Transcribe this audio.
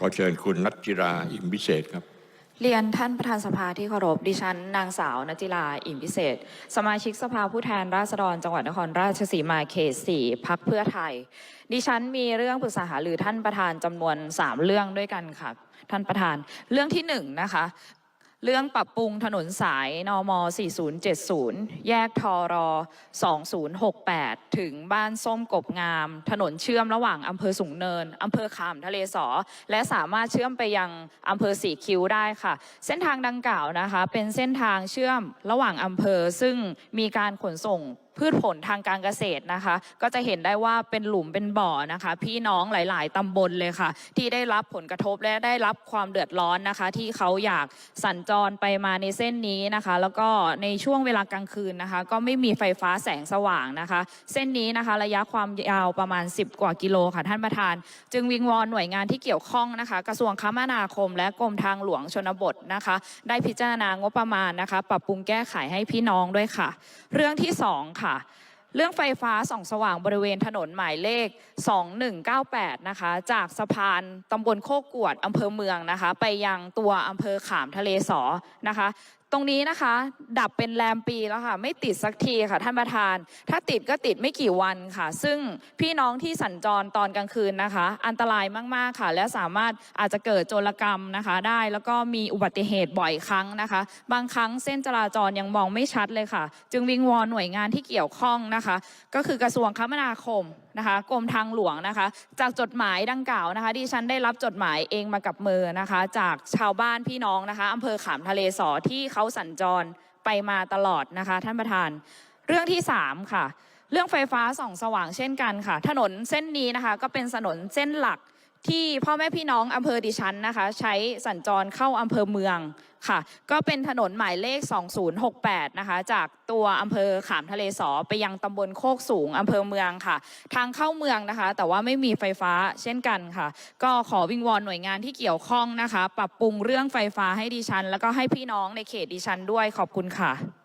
ขอเชิญคุณนัทจิราอิมพิเศษครับ เรียนท่านประธานสภาที่เคารพดิฉัน นางสาวนจิลาอิ่มพิเศษ สมาชิกสภาผู้แทนราษฎรจังหวัดนครราชสีมาเขตสี่พักเพื่อไทย ดิฉันมีเรื่องปรึกษาหารือท่านประธานจำนวน 3 เรื่องด้วยกันค่ะท่านประธาน เรื่องที่1นะคะ เรื่องปรับปรุงถนนสายนม 4070 แยกทอรอ2068 ถึงบ้านส้มกบงาม ถนนเชื่อมระหว่างอำเภอสูงเนินอำเภอขามทะเลสอ และสามารถเชื่อมไปยังอำเภอสีคิ้วได้ค่ะ เส้นทางดังกล่าวนะคะ เป็นเส้นทางเชื่อมระหว่างอำเภอซึ่งมีการขนส่ง พืชผลทางการเกษตรนะคะ ก็จะเห็นได้ว่าเป็นหลุมเป็นบ่อนะคะ พี่น้องหลาย ๆตำบลเลยค่ะ ที่ได้รับผลกระทบและได้รับความเดือดร้อนนะคะ ที่เขาอยากสัญจรไปมาในเส้นนี้นะคะ แล้วก็ในช่วงเวลากลางคืนนะคะ ก็ไม่มีไฟฟ้าแสงสว่างนะคะ เส้นนี้นะคะ ระยะความยาวประมาณ 10 กว่ากิโลค่ะท่านประธาน จึงวิงวอนหน่วยงานที่เกี่ยวข้องนะคะ กระทรวงคมนาคม และกรมทางหลวงชนบทนะคะ ได้พิจารณางบประมาณนะคะ ปรับปรุงแก้ไขให้พี่น้องด้วยค่ะ เรื่องที่สองค่ะ เรื่องไฟฟ้าส่องสว่างบริเวณถนนหมายเลข 2198 นะคะ จากสะพานตำบลโคกวดอำเภอเมืองนะคะ ไปยังตัวอำเภอขามทะเลสอนะคะ ตรงนี้นะคะ ดับเป็นแรมปีแล้วค่ะ ไม่ติดสักทีค่ะ ท่านประธาน ถ้าติดก็ติดไม่กี่วันค่ะ ซึ่งพี่น้องที่สัญจรตอนกลางคืนนะคะ อันตรายมากๆค่ะ และสามารถอาจจะเกิดโจรกรรมนะคะ ได้แล้วก็มีอุบัติเหตุบ่อยครั้งนะคะ บางครั้งเส้นจราจรยังมองไม่ชัดเลยค่ะ จึงวิงวอนหน่วยงานที่เกี่ยวข้องนะคะ ก็คือกระทรวงคมนาคมนะคะกรมทางหลวงนะคะ จากจดหมายดังกล่าวนะคะดิฉันได้รับจดหมายเองมากับมือนะคะ จากชาวบ้านพี่น้องนะคะอำเภอขามทะเลสอที่เขาสัญจรไปมาตลอดนะคะ ท่านประธาน เรื่องที่ 3 ค่ะ เรื่องไฟฟ้าส่องสว่างเช่นกันค่ะ ถนนเส้นนี้นะคะ ก็เป็นถนนเส้นหลัก ที่พ่อแม่พี่น้องอำเภอดิฉันนะคะ ใช้สัญจรเข้าอำเภอเมืองค่ะ ก็เป็นถนนหมายเลข 2068 นะคะ จากตัวอำเภอขามทะเลสอไปยังตำบลโคกสูงอำเภอเมืองค่ะ ทางเข้าเมืองนะคะ แต่ว่าไม่มีไฟฟ้าเช่นกันค่ะ ก็ขอวิงวอนหน่วยงานที่เกี่ยวข้องนะคะ ปรับปรุงเรื่องไฟฟ้าให้ดิฉัน แล้วก็ให้พี่น้องในเขตดิฉันด้วยขอบคุณค่ะ